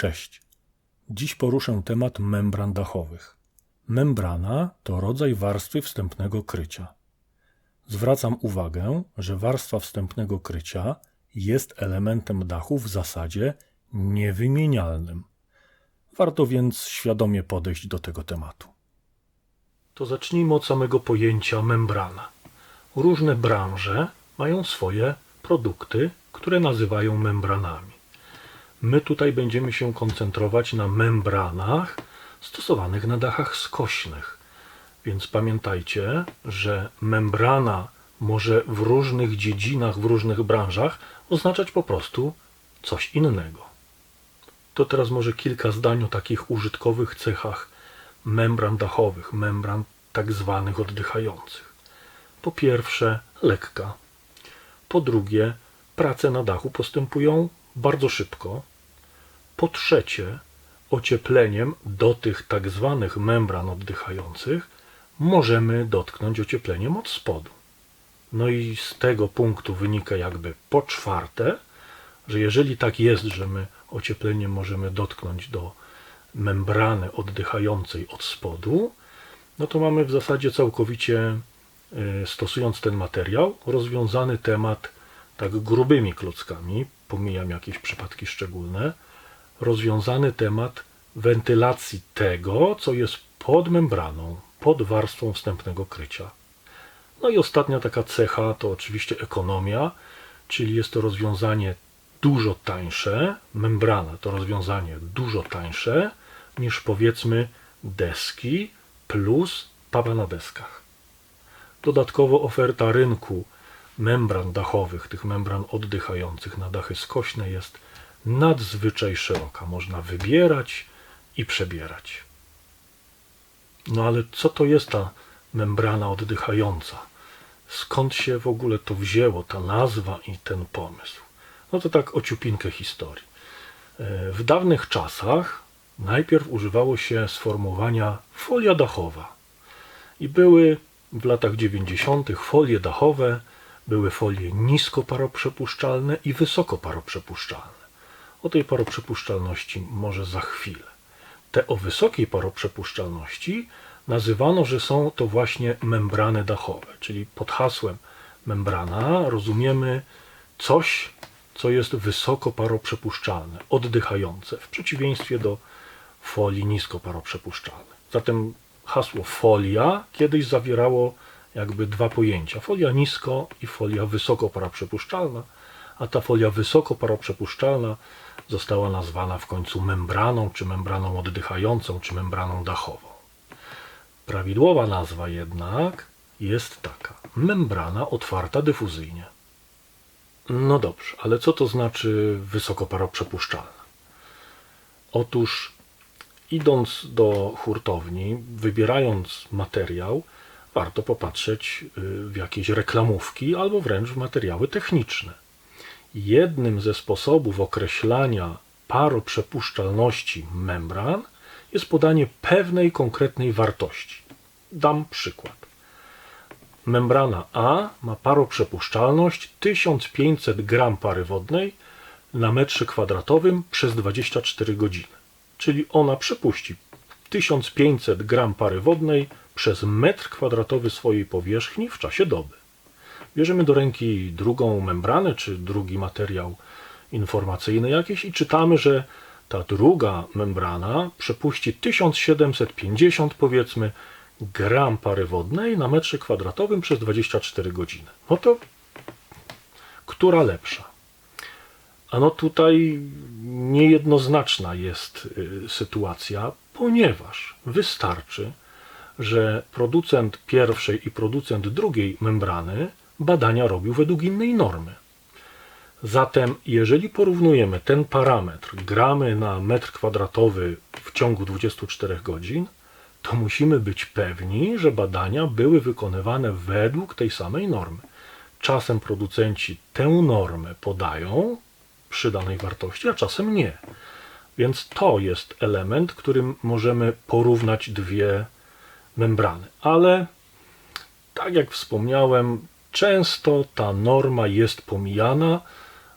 Cześć. Dziś poruszę temat membran dachowych. Membrana to rodzaj warstwy wstępnego krycia. Zwracam uwagę, że warstwa wstępnego krycia jest elementem dachu w zasadzie niewymienialnym. Warto więc świadomie podejść do tego tematu. To zacznijmy od samego pojęcia membrana. Różne branże mają swoje produkty, które nazywają membranami. My tutaj będziemy się koncentrować na membranach stosowanych na dachach skośnych. Więc pamiętajcie, że membrana może w różnych dziedzinach, w różnych branżach oznaczać po prostu coś innego. To teraz może kilka zdań o takich użytkowych cechach membran dachowych, membran tak zwanych oddychających. Po pierwsze, lekka. Po drugie, prace na dachu postępują bardzo szybko. Po trzecie, ociepleniem do tych tak zwanych membran oddychających możemy dotknąć ociepleniem od spodu. No i z tego punktu wynika jakby po czwarte, że jeżeli tak jest, że my ociepleniem możemy dotknąć do membrany oddychającej od spodu, no to mamy w zasadzie całkowicie, y, stosując ten materiał, rozwiązany temat tak grubymi klockami, pomijam jakieś przypadki szczególne, rozwiązany temat wentylacji tego, co jest pod membraną, pod warstwą wstępnego krycia. No i ostatnia taka cecha to oczywiście ekonomia, czyli jest to rozwiązanie dużo tańsze, membrana to rozwiązanie dużo tańsze niż powiedzmy deski plus paba na deskach. Dodatkowo oferta rynku membran dachowych, tych membran oddychających na dachy skośne jest nadzwyczaj szeroka. Można wybierać i przebierać. No ale co to jest ta membrana oddychająca? Skąd się w ogóle to wzięło, ta nazwa i ten pomysł? No to tak ociupinkę historii. E, w dawnych czasach najpierw używało się sformułowania folia dachowa. I były w latach 90. folie dachowe, były folie niskoparoprzepuszczalne i wysokoparoprzepuszczalne. O tej paroprzepuszczalności może za chwilę. Te o wysokiej paroprzepuszczalności nazywano, że są to właśnie membrany dachowe, czyli pod hasłem membrana rozumiemy coś, co jest wysoko paroprzepuszczalne, oddychające, w przeciwieństwie do folii niskoparoprzepuszczalnej. Zatem hasło folia kiedyś zawierało jakby dwa pojęcia: folia nisko i folia wysoko paroprzepuszczalna, a ta folia wysoko paroprzepuszczalna została nazwana w końcu membraną, czy membraną oddychającą, czy membraną dachową. Prawidłowa nazwa jednak jest taka: membrana otwarta dyfuzyjnie. No dobrze, ale co to znaczy wysokoparoprzepuszczalna? Otóż, idąc do hurtowni, wybierając materiał, warto popatrzeć y, w jakieś reklamówki albo wręcz w materiały techniczne. Jednym ze sposobów określania paroprzepuszczalności membran jest podanie pewnej konkretnej wartości. Dam przykład. Membrana A ma paroprzepuszczalność 1500 g pary wodnej na metrze kwadratowym przez 24 godziny. Czyli ona przepuści 1500 g pary wodnej przez metr kwadratowy swojej powierzchni w czasie doby. Bierzemy do ręki drugą membranę czy drugi materiał informacyjny jakiś i czytamy, że ta druga membrana przepuści 1750 powiedzmy gram pary wodnej na metrze kwadratowym przez 24 godziny. No to która lepsza? A no tutaj niejednoznaczna jest y, sytuacja, ponieważ wystarczy, że producent pierwszej i producent drugiej membrany badania robił według innej normy. Zatem, jeżeli porównujemy ten parametr gramy na metr kwadratowy w ciągu 24 godzin, to musimy być pewni, że badania były wykonywane według tej samej normy. Czasem producenci tę normę podają przy danej wartości, a czasem nie. Więc to jest element, którym możemy porównać dwie membrany. Ale tak jak wspomniałem, często ta norma jest pomijana,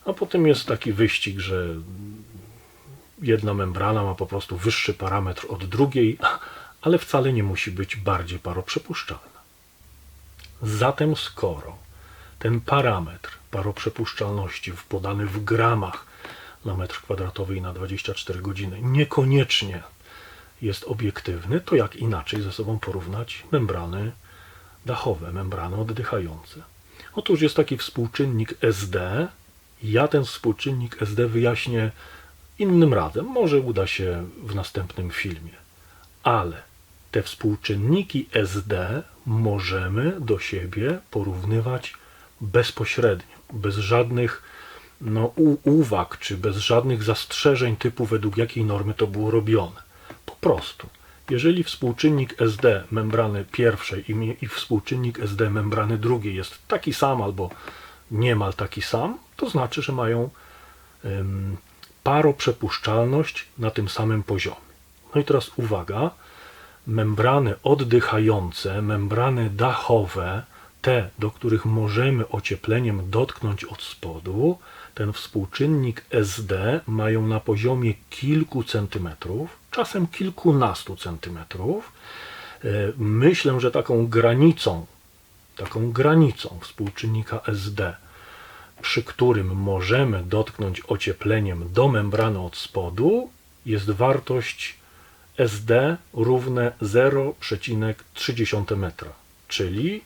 a potem jest taki wyścig, że jedna membrana ma po prostu wyższy parametr od drugiej, ale wcale nie musi być bardziej paroprzepuszczalna. Zatem skoro ten parametr paroprzepuszczalności podany w gramach na metr kwadratowy i na 24 godziny niekoniecznie jest obiektywny, to jak inaczej ze sobą porównać membrany dachowe, membrany oddychające? Otóż jest taki współczynnik SD. Ja ten współczynnik SD wyjaśnię innym razem. Może uda się w następnym filmie. Ale te współczynniki SD możemy do siebie porównywać bezpośrednio, bez żadnych no, uwag, czy bez żadnych zastrzeżeń typu według jakiej normy to było robione. Po prostu, jeżeli współczynnik SD membrany pierwszej i, współczynnik SD membrany drugiej jest taki sam albo niemal taki sam, to znaczy, że mają paroprzepuszczalność na tym samym poziomie. No i teraz uwaga, membrany oddychające, membrany dachowe, te, do których możemy ociepleniem dotknąć od spodu, ten współczynnik SD mają na poziomie kilku centymetrów, czasem kilkunastu centymetrów. E, myślę, że taką granicą, taką granicą współczynnika SD, przy którym możemy dotknąć ociepleniem do membrany od spodu, jest wartość SD równe 0,3 metra, czyli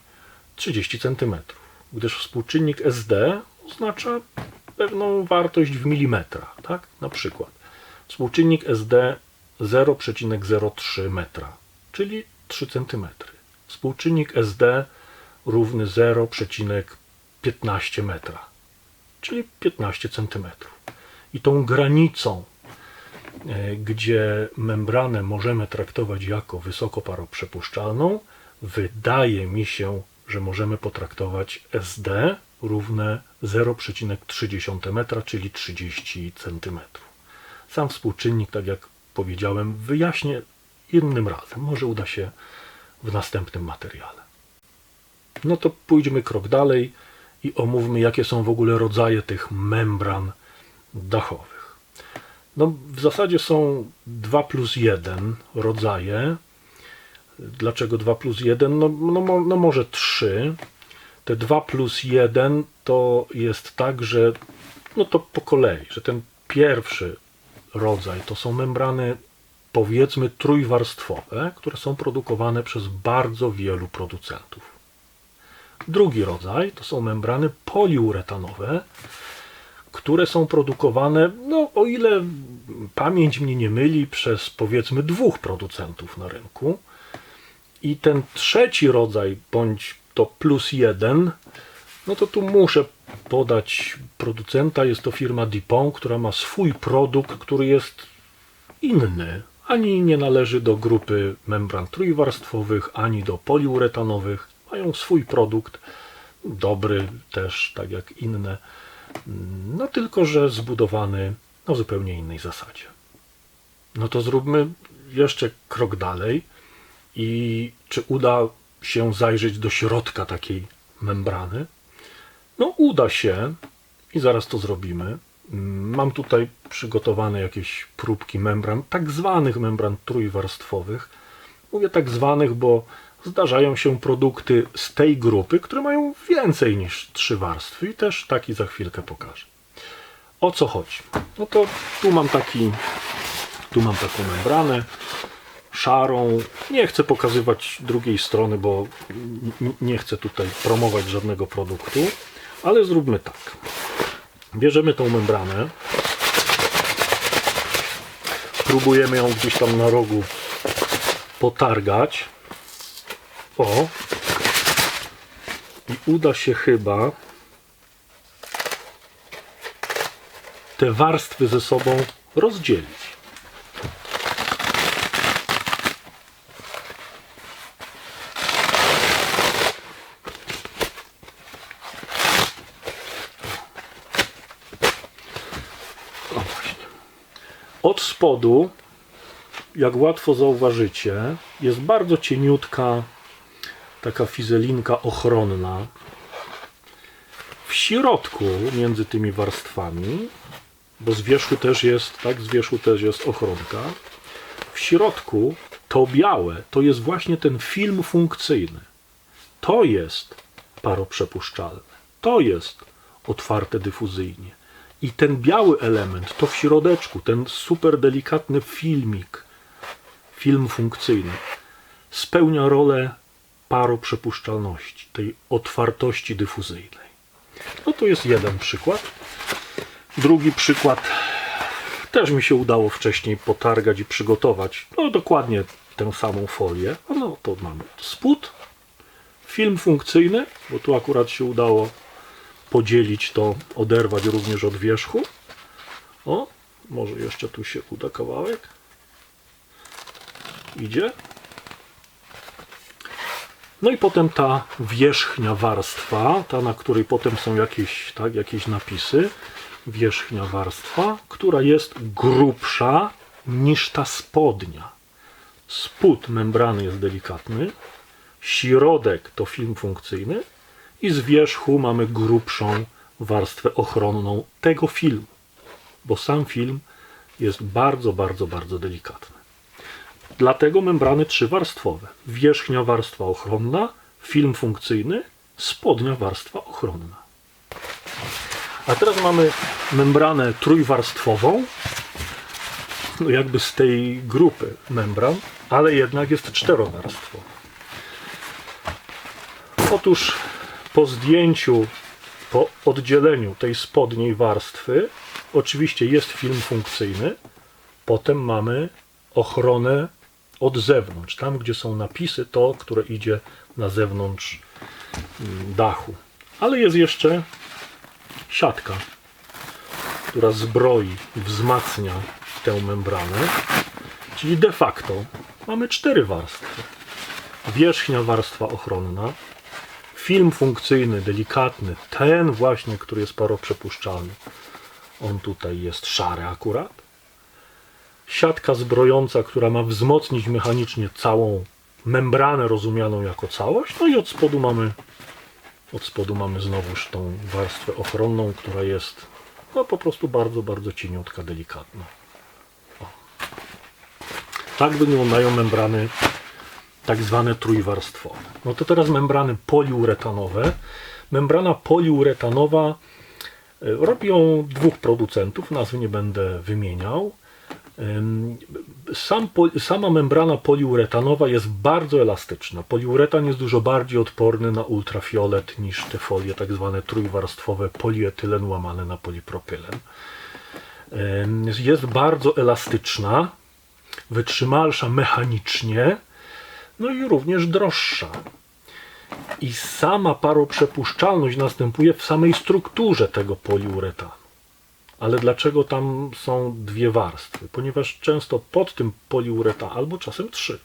30 cm, gdyż współczynnik SD oznacza pewną wartość w milimetrach, tak? Na przykład współczynnik SD 0,03 metra, czyli 3 cm. Współczynnik SD równy 0,15 metra, czyli 15 cm. I tą granicą, e, gdzie membranę możemy traktować jako wysokoparoprzepuszczalną, wydaje mi się że możemy potraktować SD równe 0,3 metra, czyli 30 cm. Sam współczynnik, tak jak powiedziałem, wyjaśnię innym razem. Może uda się w następnym materiale. No to pójdźmy krok dalej i omówmy, jakie są w ogóle rodzaje tych membran dachowych. No, w zasadzie są 2 plus 1 rodzaje Dlaczego 2 plus 1? No, no, no może 3. Te 2 plus 1 to jest tak, że no to po kolei, że ten pierwszy rodzaj to są membrany powiedzmy trójwarstwowe, które są produkowane przez bardzo wielu producentów. Drugi rodzaj to są membrany poliuretanowe, które są produkowane, no o ile pamięć mnie nie myli, przez powiedzmy dwóch producentów na rynku. I ten trzeci rodzaj, bądź to plus jeden, no to tu muszę podać producenta. Jest to firma Dupont, która ma swój produkt, który jest inny. Ani nie należy do grupy membran trójwarstwowych, ani do poliuretanowych. Mają swój produkt, dobry też, tak jak inne. No tylko, że zbudowany na zupełnie innej zasadzie. No to zróbmy jeszcze krok dalej i czy uda się zajrzeć do środka takiej membrany. No, uda się i zaraz to zrobimy. Mam tutaj przygotowane jakieś próbki membran, tak zwanych membran trójwarstwowych. Mówię tak zwanych, bo zdarzają się produkty z tej grupy, które mają więcej niż trzy warstwy i też taki za chwilkę pokażę. O co chodzi? No to tu mam taki, tu mam taką membranę szarą. Nie chcę pokazywać drugiej strony, bo nie chcę tutaj promować żadnego produktu, ale zróbmy tak. Bierzemy tą membranę, próbujemy ją gdzieś tam na rogu potargać. O! I uda się chyba te warstwy ze sobą rozdzielić. Od spodu, jak łatwo zauważycie, jest bardzo cieniutka taka fizelinka ochronna. W środku, między tymi warstwami, bo z wierzchu też jest, tak, z wierzchu też jest ochronka. W środku to białe to jest właśnie ten film funkcyjny. To jest paroprzepuszczalne. To jest otwarte dyfuzyjnie. I ten biały element, to w środeczku, ten super delikatny filmik, film funkcyjny, spełnia rolę paroprzepuszczalności, tej otwartości dyfuzyjnej. No to jest jeden przykład. Drugi przykład też mi się udało wcześniej potargać i przygotować. No dokładnie tę samą folię. No to mamy spód, film funkcyjny, bo tu akurat się udało podzielić to, oderwać również od wierzchu. O, może jeszcze tu się uda kawałek. Idzie. No i potem ta wierzchnia warstwa, ta na której potem są jakieś, tak, jakieś napisy, wierzchnia warstwa, która jest grubsza niż ta spodnia. Spód membrany jest delikatny, środek to film funkcyjny i z wierzchu mamy grubszą warstwę ochronną tego filmu, bo sam film jest bardzo, bardzo, bardzo delikatny. Dlatego membrany trzywarstwowe. Wierzchnia warstwa ochronna, film funkcyjny, spodnia warstwa ochronna. A teraz mamy membranę trójwarstwową, no jakby z tej grupy membran, ale jednak jest czterowarstwowa. Otóż po zdjęciu, po oddzieleniu tej spodniej warstwy, oczywiście jest film funkcyjny, potem mamy ochronę od zewnątrz. Tam, gdzie są napisy, to, które idzie na zewnątrz mm, dachu. Ale jest jeszcze siatka, która zbroi, wzmacnia tę membranę. Czyli de facto mamy cztery warstwy. Wierzchnia warstwa ochronna, film funkcyjny, delikatny, ten właśnie, który jest paroprzepuszczalny. On tutaj jest szary akurat. Siatka zbrojąca, która ma wzmocnić mechanicznie całą membranę rozumianą jako całość. No i od spodu mamy od spodu mamy znowuż tą warstwę ochronną, która jest no, po prostu bardzo, bardzo cieniutka, delikatna. O. Tak wyglądają membrany tak zwane trójwarstwowe. No to teraz membrany poliuretanowe. Membrana poliuretanowa e, robią dwóch producentów, nazwy nie będę wymieniał. Sam, sama membrana poliuretanowa jest bardzo elastyczna. Poliuretan jest dużo bardziej odporny na ultrafiolet niż te folie tak zwane trójwarstwowe polietylen łamane na polipropylen. Jest bardzo elastyczna, wytrzymalsza mechanicznie, no i również droższa. I sama paroprzepuszczalność następuje w samej strukturze tego poliuretanu. Ale dlaczego tam są dwie warstwy? Ponieważ często pod tym poliuretanem, albo czasem trzy,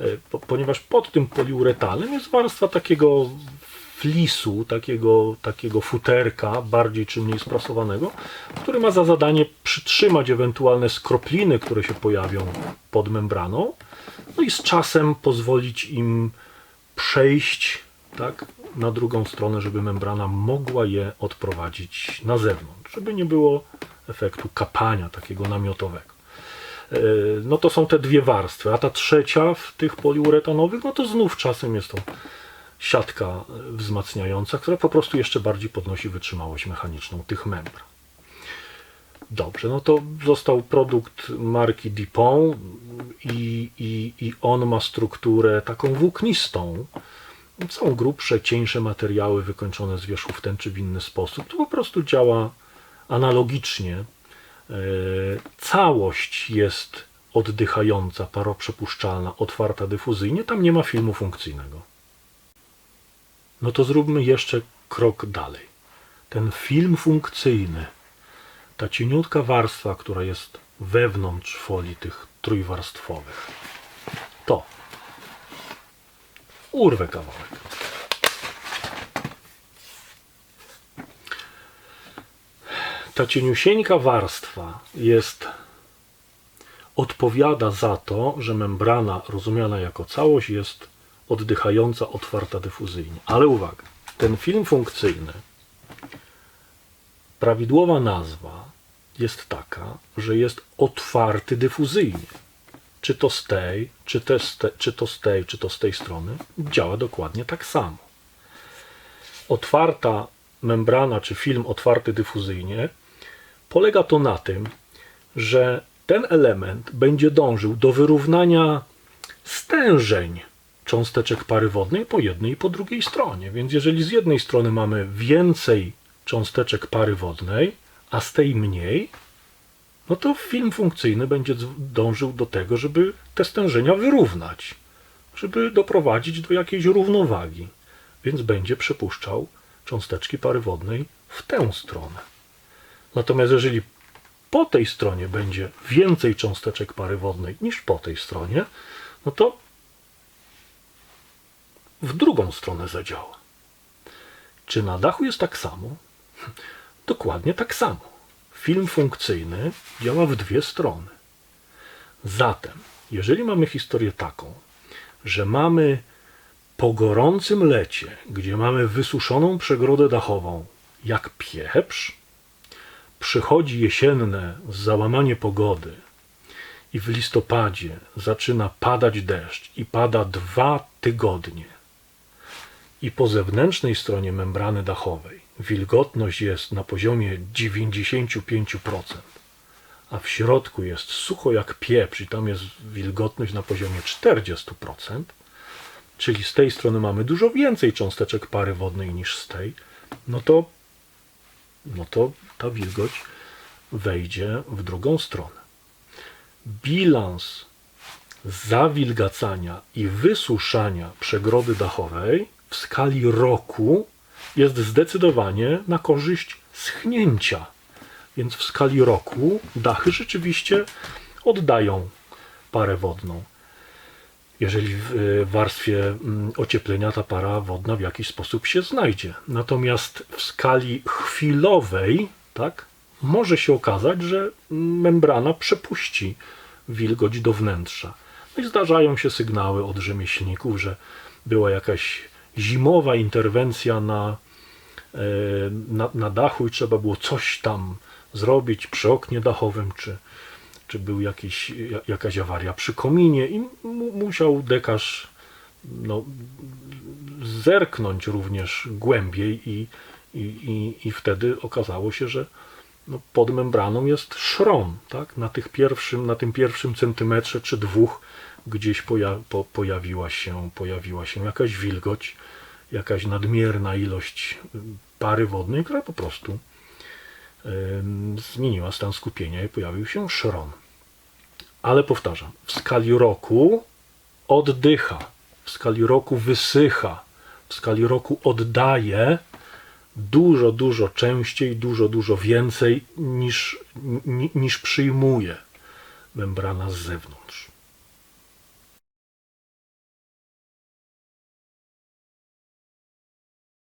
e, ponieważ pod tym poliuretanem jest warstwa takiego flisu, takiego, takiego futerka, bardziej czy mniej sprasowanego, który ma za zadanie przytrzymać ewentualne skropliny, które się pojawią pod membraną, no i z czasem pozwolić im przejść tak, na drugą stronę, żeby membrana mogła je odprowadzić na zewnątrz, żeby nie było efektu kapania takiego namiotowego. E, no to są te dwie warstwy, a ta trzecia w tych poliuretanowych, no to znów czasem jest to siatka wzmacniająca, która po prostu jeszcze bardziej podnosi wytrzymałość mechaniczną tych membran. Dobrze, no to został produkt marki Dupont i, i, i on ma strukturę taką włóknistą, są grubsze, cieńsze materiały wykończone z wierzchu w ten czy w inny sposób. To po prostu działa analogicznie. E, całość jest oddychająca, paroprzepuszczalna, otwarta dyfuzyjnie. Tam nie ma filmu funkcyjnego. No to zróbmy jeszcze krok dalej. Ten film funkcyjny, ta cieniutka warstwa, która jest wewnątrz folii tych trójwarstwowych, to urwę kawałek. Ta cieniusieńka warstwa jest odpowiada za to, że membrana rozumiana jako całość jest oddychająca, otwarta dyfuzyjnie. Ale uwaga, ten film funkcyjny, prawidłowa nazwa jest taka, że jest otwarty dyfuzyjnie. Czy to z tej, czy, te, czy to z tej, czy to z tej strony, działa dokładnie tak samo. Otwarta membrana, czy film otwarty dyfuzyjnie, polega to na tym, że ten element będzie dążył do wyrównania stężeń cząsteczek pary wodnej po jednej i po drugiej stronie. Więc jeżeli z jednej strony mamy więcej cząsteczek pary wodnej, a z tej mniej, no to film funkcyjny będzie dz- dążył do tego, żeby te stężenia wyrównać, żeby doprowadzić do jakiejś równowagi. Więc będzie przepuszczał cząsteczki pary wodnej w tę stronę. Natomiast jeżeli po tej stronie będzie więcej cząsteczek pary wodnej niż po tej stronie, no to w drugą stronę zadziała. Czy na dachu jest tak samo? Dokładnie tak samo. Film funkcyjny działa w dwie strony. Zatem, jeżeli mamy historię taką, że mamy po gorącym lecie, gdzie mamy wysuszoną przegrodę dachową, jak pieprz, przychodzi jesienne załamanie pogody i w listopadzie zaczyna padać deszcz i pada dwa tygodnie. I po zewnętrznej stronie membrany dachowej wilgotność jest na poziomie 95%, a w środku jest sucho jak pieprz i tam jest wilgotność na poziomie 40%, czyli z tej strony mamy dużo więcej cząsteczek pary wodnej niż z tej, no to, no to ta wilgoć wejdzie w drugą stronę. Bilans zawilgacania i wysuszania przegrody dachowej w skali roku jest zdecydowanie na korzyść schnięcia. Więc w skali roku dachy rzeczywiście oddają parę wodną. Jeżeli w y, warstwie mm, ocieplenia ta para wodna w jakiś sposób się znajdzie. Natomiast w skali chwilowej, tak, może się okazać, że membrana przepuści wilgoć do wnętrza. No i zdarzają się sygnały od rzemieślników, że była jakaś zimowa interwencja na, e, na, na dachu i trzeba było coś tam zrobić przy oknie dachowym, czy, czy był jakiś, ja- jakaś awaria przy kominie i mu, musiał dekarz no, zerknąć również głębiej i, i, i, i wtedy okazało się, że no, pod membraną jest szron, tak? Na, tych pierwszym, na tym pierwszym centymetrze czy dwóch gdzieś poja, po, pojawiła, się, pojawiła się jakaś wilgoć, jakaś nadmierna ilość y, pary wodnej, która po prostu zmieniła stan skupienia i pojawił się szron. Ale powtarzam, w skali roku oddycha, w skali roku wysycha, w skali roku oddaje dużo, dużo częściej, dużo, dużo więcej niż, ni, niż przyjmuje membrana z zewnątrz.